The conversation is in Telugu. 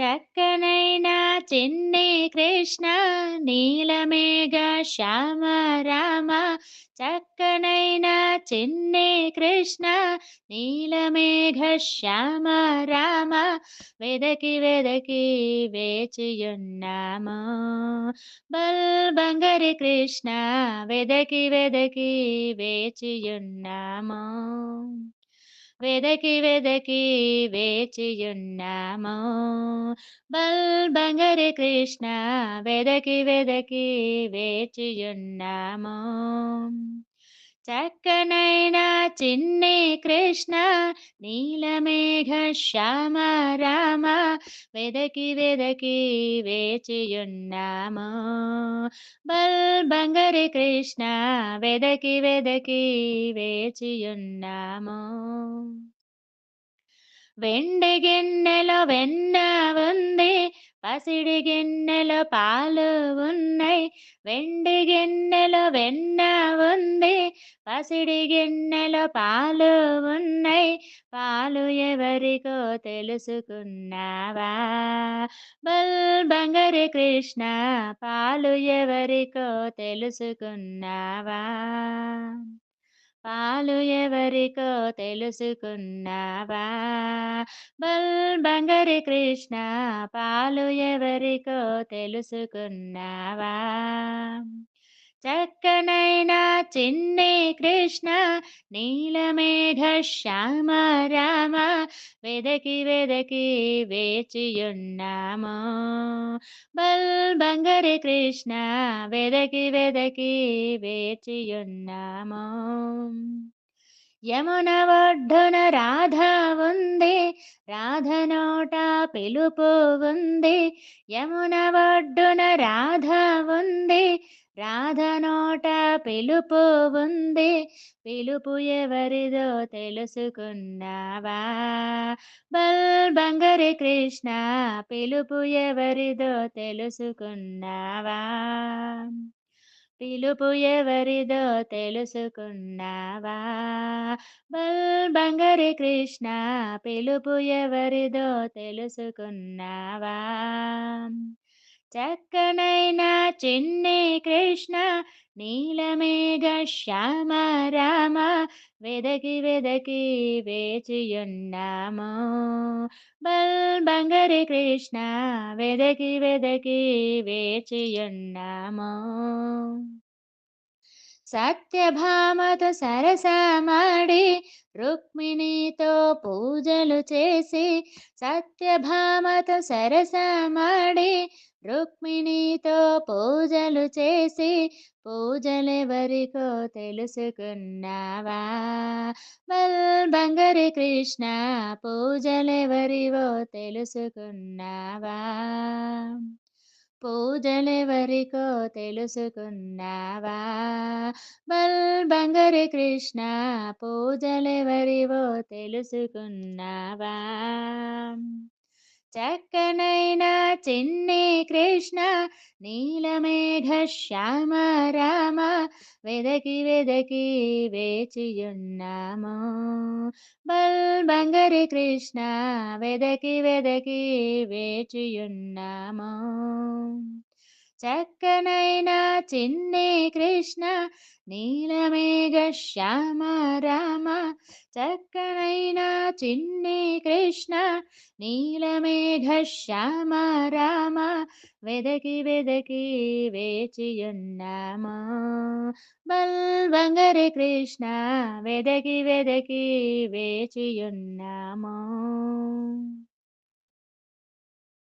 చక్కనైన చిన్ని కృష్ణ నీలమేఘ శ్యామ రామ. చక్కనైన చిన్ని కృష్ణ నీలమేఘ శ్యామ రామ. వెదకి వెదకి వేచియున్నాము. బల్ బంగరి కృష్ణ వెదకి వెదకి వేచియున్నాము. వెదకి వెదకి వేచియున్నాము. బల్ బంగరి కృష్ణ వెదకి వెదకి వేచియున్నాము. చక్కనైనా చిన్ని కృష్ణ నీలమేఘ శ్యామ రామ వెదకి వెదకి వేచియున్నాము. బల్ బంగరి కృష్ణ వెదకి వెదకి వేచియున్నాము. వెండి గిన్నెలో వెన్న ఉంది పసిడి గిన్నెల పాలు ఉన్నాయి వెండి గిన్నెల వెన్న ఉంది పసిడి గిన్నెలో పాలు ఉన్నాయి పాలు ఎవరికో తెలుసుకున్నావా? బల్ బంగరి కృష్ణ పాలు ఎవరికో తెలుసుకున్నావా? పాలు ఎవరికో తెలుసుకున్నావా? బల్ బంగరి కృష్ణ పాలు ఎవరికో తెలుసుకున్నావా? చక్కనైన చిన్ని కృష్ణ నీలమేఘ శ్యామ రామ వెదకి వెదకి వేచియున్నాము. బల్ బంగరి కృష్ణ వెదకి వెదకి వేచియున్నాము. యమునవడ్డున రాధ ఉంది రాధ నోట పిలుపు ఉంది యమునవడ్డున రాధ ఉంది రాధ నోట పిలుపు ఉంది పిలుపు ఎవరిదో తెలుసుకున్నావా? బల్ బంగరి కృష్ణ పిలుపు ఎవరిదో తెలుసుకున్నావా? పిలుపు ఎవరిదో తెలుసుకున్నావా? బల్ బంగరి కృష్ణ పిలుపు ఎవరిదో తెలుసుకున్నావా? చక్కనైన చిన్ని కృష్ణ నీలమేఘ శ్యామ రామ వెదకి వెదకి వేచియున్నాము. బల్ బంగరి కృష్ణ వెదకి వెదకి వేచియున్నాము. సత్యభామతో సరసమాడి రుక్మిణితో పూజలు చేసి సత్యభామతో సరసమాడి రుక్మిణితో పూజలు చేసి పూజలెవరికో తెలుసుకున్నావా? బల్ బంగరి కృష్ణ పూజలెవరివో తెలుసుకున్నావా? పూజలెవరికో తెలుసుకున్నావా? బల్ బంగరి కృష్ణ పూజలెవరివో తెలుసుకున్నావా? చక్కనైన చిన్ని కృష్ణ నీలమేఘ శ్యామ రామ వెదకి వెదకి వేచియున్నాము బల్ బంగరి కృష్ణ వెదకి వెదకి వేచియున్నాము చక్కనైన చిన్ని కృష్ణ నీలమేఘ శ్యామ రామ. చక్కనైన చిన్ని కృష్ణ నీలమేఘ శ్యామ రామ. వెదకి వెదకి వేచియున్నామా? బల్ కృష్ణ వెదకి వెదకి వేచియున్నామా?